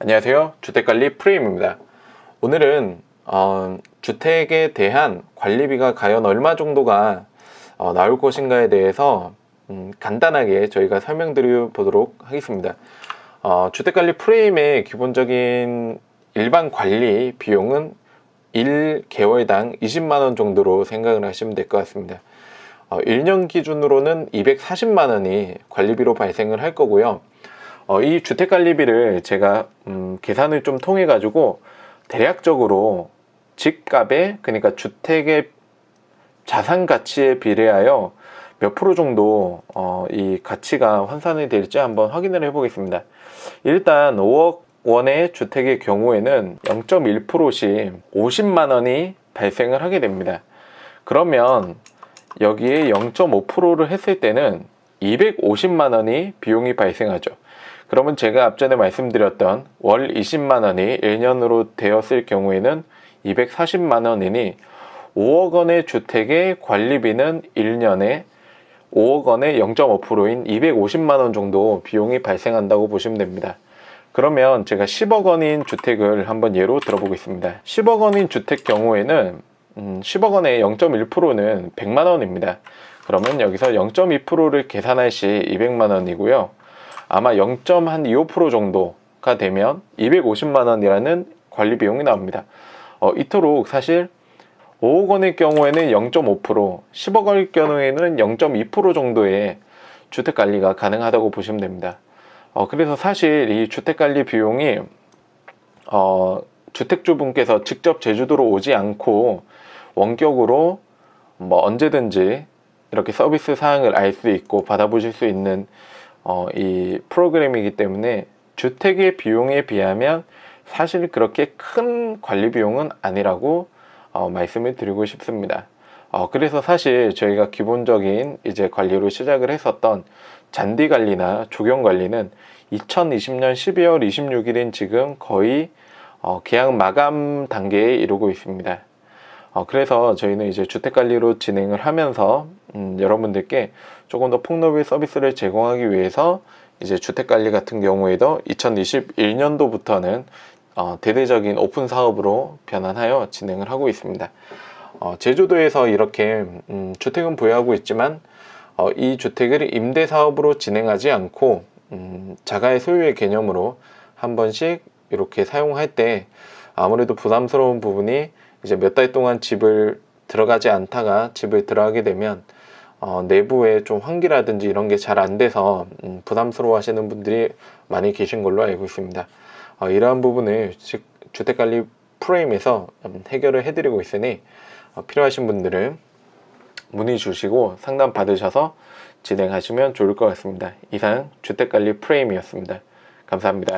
안녕하세요. 주택관리 프레임입니다. 오늘은 어, 주택에 대한 관리비가 과연 얼마 정도가 어, 나올 것인가에 대해서 음, 간단하게 저희가 설명드려 보도록 하겠습니다. 어, 주택관리 프레임의 기본적인 일반 관리 비용은 1개월당 20만 원 정도로 생각을 하시면 될 것 같습니다. 어, 1년 기준으로는 240만 원이 관리비로 발생을 할 거고요. 어, 이 주택관리비를 제가 음, 계산을 좀 통해 가지고 대략적으로 집값에 그러니까 주택의 자산 가치에 비례하여 몇 프로 정도 어, 이 가치가 환산이 될지 한번 확인을 해 보겠습니다. 일단 5억 원의 주택의 경우에는 0.1%씩 50만 원이 발생을 하게 됩니다. 그러면 여기에 0.5%를 했을 때는 250만 원이 비용이 발생하죠. 그러면 제가 앞전에 말씀드렸던 월 20만 원이 1년으로 되었을 경우에는 240만 원이니 5억 원의 주택의 관리비는 1년에 5억 원의 0.5%인 250만 원 정도 비용이 발생한다고 보시면 됩니다. 그러면 제가 10억 원인 주택을 한번 예로 들어보겠습니다. 10억 원인 주택 경우에는 음, 10억 원의 0.1%는 100만 원입니다. 그러면 여기서 0.2%를 계산할 시 200만 원이고요. 아마 0.25% 정도가 되면 250만 원이라는 관리 비용이 나옵니다. 어, 이토록 사실 5억 원의 경우에는 0.5%, 10억 원의 경우에는 0.2% 정도의 주택 관리가 가능하다고 보시면 됩니다. 어, 그래서 사실 이 주택 관리 비용이 어, 주택주분께서 직접 제주도로 오지 않고 원격으로 뭐 언제든지 이렇게 서비스 사항을 알 수 있고 받아보실 수 있는 어, 이 프로그램이기 때문에 주택의 비용에 비하면 사실 그렇게 큰 관리 비용은 아니라고 어, 말씀을 드리고 싶습니다. 어, 그래서 사실 저희가 기본적인 이제 관리로 시작을 했었던 잔디 관리나 조경 관리는 2020년 12월 26일인 지금 거의 어, 계약 마감 단계에 이르고 있습니다. 어, 그래서 저희는 이제 주택관리로 진행을 하면서 음, 여러분들께 조금 더 폭넓은 서비스를 제공하기 위해서 이제 주택관리 같은 경우에도 2021년도부터는 어, 대대적인 오픈 사업으로 변환하여 진행을 하고 있습니다. 어, 제주도에서 이렇게 음, 주택은 보유하고 있지만 어, 이 주택을 임대 사업으로 진행하지 않고 음, 자가의 소유의 개념으로 한 번씩 이렇게 사용할 때 아무래도 부담스러운 부분이 이제 몇 달 동안 집을 들어가지 않다가 집을 들어가게 되면 어, 내부에 좀 환기라든지 이런 게 잘 안 돼서 음, 부담스러워 하시는 분들이 많이 계신 걸로 알고 있습니다. 어, 이러한 부분을 즉 주택관리 프레임에서 음, 해결을 해드리고 있으니 어, 필요하신 분들은 문의 주시고 상담 받으셔서 진행하시면 좋을 것 같습니다. 이상 주택관리 프레임이었습니다. 감사합니다.